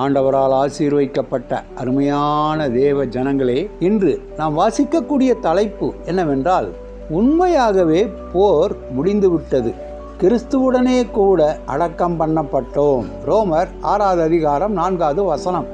ஆண்டவரால் ஆசீர்வைக்கப்பட்ட அருமையான தேவ ஜனங்களே இன்று நாம் வாசிக்கக்கூடிய தலைப்பு என்னவென்றால் உண்மையாகவே போர் முடிந்துவிட்டது. கிறிஸ்துவுடனே கூட அடக்கம் பண்ணப்பட்டோம். ரோமர் ஆறாவது அதிகாரம் நான்காவது வசனம்.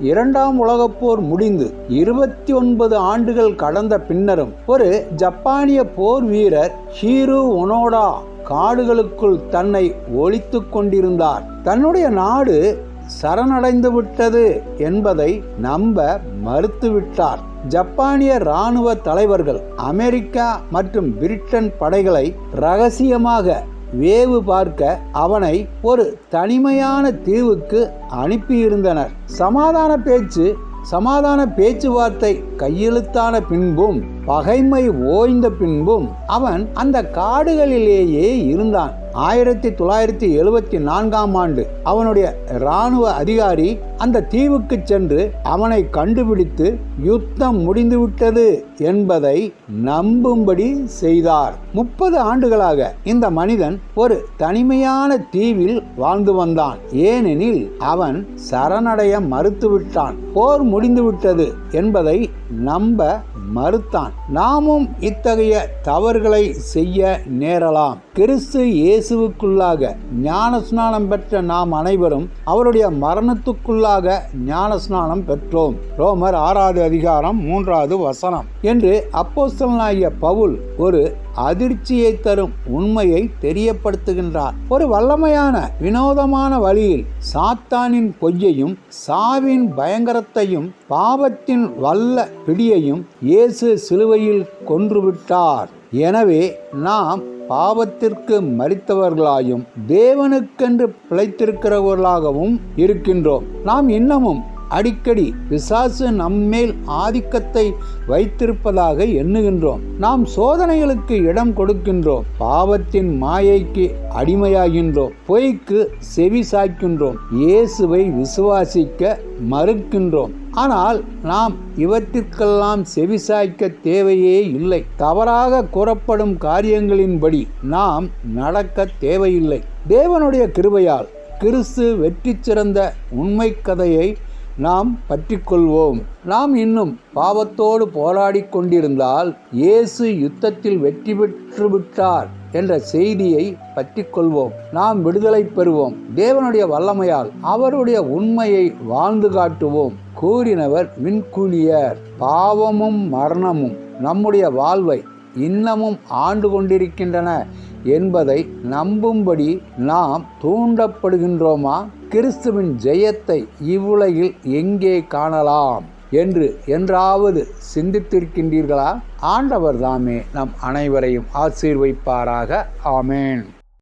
இரண்டாம் உலகப் போர் முடிந்து இருபத்தி ஒன்பது ஆண்டுகள் கடந்த பின்னரும் ஒரு ஜப்பானிய போர் வீரர் ஹீரு ஒனோடா காடுகளுக்குள் தன்னை ஒழித்து கொண்டிருந்தார். தன்னுடைய நாடு சரணடைந்து விட்டது என்பதை நம்ப மறுத்துவிட்டார். ஜப்பானிய இராணுவ தலைவர்கள் அமெரிக்கா மற்றும் பிரிட்டன் படைகளை ரகசியமாக வேவு பார்க்க அவனை ஒரு தனிமையான தீவுக்கு அனுப்பியிருந்தனர். சமாதான பேச்சு சமாதான பேச்சுவார்த்தை கையெழுத்தான பின்பும் பகைமை ஓய்ந்த பின்பும் அவன் அந்த காடுகளிலேயே இருந்தான். ஆயிரத்தி தொள்ளாயிரத்தி எழுபத்தி நான்காம் ஆண்டு அவனுடைய இராணுவ அதிகாரி அந்த தீவுக்கு சென்று அவனை கண்டுபிடித்து யுத்தம் முடிந்துவிட்டது என்பதை நம்பும்படி செய்தார். முப்பது ஆண்டுகளாக இந்த மனிதன் ஒரு தனிமையான தீவில் வாழ்ந்து வந்தான். ஏனெனில் அவன் சரணடைய மறுத்துவிட்டான். போர் முடிந்துவிட்டது என்பதை நம்ப மறுத்தான். நாமும் இத்தகைய தவறுகளை செய்ய நேரலாம். கிறிஸ்து இயேசுவுக்குள்ளாக ஞானஸ்நானம் பெற்ற நாம் அனைவரும் அவருடைய மரணத்துக்குள்ளாக ஞானஸ்நானம் பெற்றோம். ரோமர் ஆறாவது அதிகாரம் மூன்றாவது வசனம். என்று அப்போஸ்தலனாகிய பவுல் ஒரு அதிர்ச்சியை தரும் உண்மையை தெரியப்படுத்துகின்றார். ஒரு வல்லமையான வினோதமான வழியில் சாத்தானின் பொய்யையும் சாவின் பயங்கரத்தையும் பாவத்தின் வல்ல பிடியையும் இயேசு சிலுவையில் கொன்றுவிட்டார். எனவே நாம் பாவத்திற்கு மறித்தவர்களாயும் தேவனுக்கென்று பிழைத்திருக்கிறவர்களாகவும் இருக்கின்றோம். நாம் இன்னமும் அடிக்கடி பிசாசு நம்மேல் ஆதிக்கத்தை வைத்திருப்பதாக எண்ணுகின்றோம். நாம் சோதனைகளுக்கு இடம் கொடுக்கின்றோம். பாவத்தின் மாயைக்கு அடிமையாகின்றோம். பொய்க்கு செவி சாய்க்கின்றோம். இயேசுவை விசுவாசிக்க மறுக்கின்றோம். ஆனால் நாம் இவற்றிற்கெல்லாம் செவிசாய்க்க தேவையே இல்லை. தவறாக கூறப்படும் காரியங்களின்படி நாம் நடக்க தேவையில்லை. தேவனுடைய கிருபையால் கிறிஸ்து வெற்றி சிறந்த உண்மை கதையை நாம் பற்றிக்கொள்வோம். நாம் இன்னும் பாவத்தோடு போராடி கொண்டிருந்தால் இயேசு யுத்தத்தில் வெற்றி பெற்று விட்டார் என்ற செய்தியை பற்றிக்கொள்வோம். நாம் விடுதலை பெறுவோம். தேவனுடைய வல்லமையால் அவருடைய உண்மையை வாழ்ந்து காட்டுவோம். கூறினவர் விண்கூலியர் பாவமும் மரணமும் நம்முடைய வாழ்வை இன்னமும் ஆண்டு கொண்டிருக்கின்றன. என்பதை நம்பும்படி நாம் தூண்டப்படுகின்றோமா? கிறிஸ்துவின் ஜெயத்தை இவ்வுலகில் எங்கே காணலாம்? என்று என்றாவது சிந்தித்திருக்கின்றீர்களா? ஆண்டவர் தாமே நம் அனைவரையும் ஆசீர்வைப்பாராக. ஆமேன்.